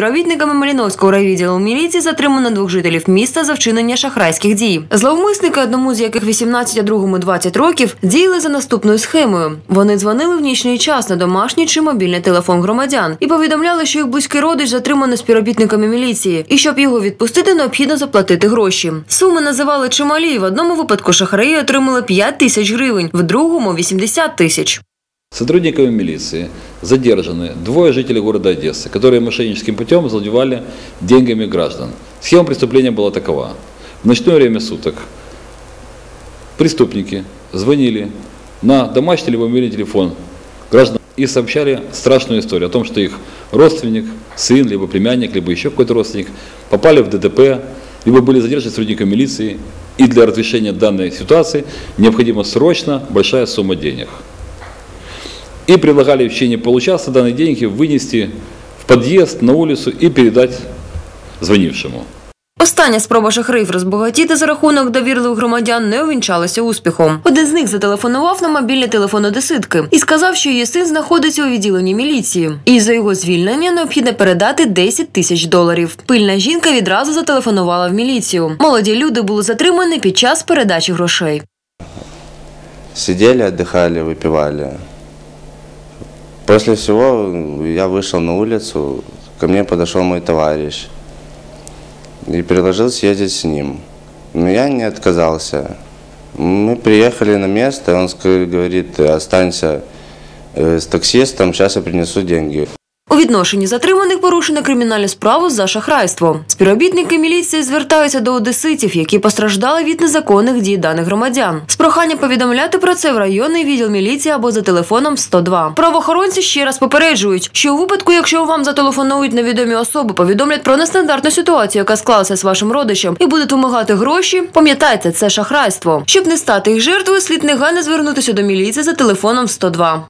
співробітниками Маліновського райвідділу міліції затримано двох жителів міста за вчинення шахрайських дій. Зловмисники, одному з яких 18, а другому 20 років, діяли за наступною схемою. Вони дзвонили в нічний час на домашній чи мобільний телефон громадян і повідомляли, що їх близький родич затриманий співробітниками міліції, і щоб його відпустити, необхідно заплатити гроші. Суми називали чималі. В одному випадку шахраї отримали 5 тисяч гривень, в другому 80 тисяч. Сотрудниками милиции задержаны двое жителей города Одессы, которые мошенническим путем завладевали деньгами граждан. Схема преступления была такова. В ночное время суток преступники звонили на домашний либо мобильный телефон граждан и сообщали страшную историю о том, что их родственник, сын, либо племянник, либо еще какой-то родственник попали в ДТП, либо были задержаны сотрудниками милиции, и для разрешения данной ситуации необходима срочно большая сумма денег и предлагали в течение получаса данные деньги вынести в подъезд, на улицу и передать звонившему. Остання спроба шахраїв розбагатіти за рахунок довірливих громадян не увінчалася успіхом. Один з них зателефонував на мобільний телефон одеситки і сказав, що її син знаходиться у відділенні міліції. І за його звільнення необхідно передати 10 тисяч доларів. Пильна жінка відразу зателефонувала в міліцію. Молоді люди були затримані під час передачі грошей. Сидели, отдыхали, выпивали. После всего я вышел на улицу, ко мне подошел мой товарищ и предложил съездить с ним. Но я не отказался. Мы приехали на место, он говорит, останься э, с таксистом, сейчас я принесу деньги. Відношенні затриманих порушено кримінальну справу за шахрайство. Співробітники міліції звертаються до одеситів, які постраждали від незаконних дій даних громадян. З проханням повідомляти про це в районний відділ міліції або за телефоном 102. Правоохоронці ще раз попереджують, що у випадку, якщо вам зателефонують невідомі особи, повідомлять про нестандартну ситуацію, яка склалася з вашим родичем, і будуть вимагати гроші. Пам'ятайте, це шахрайство. Щоб не стати їх жертвою, слід негайно звернутися до міліції за телефоном 102.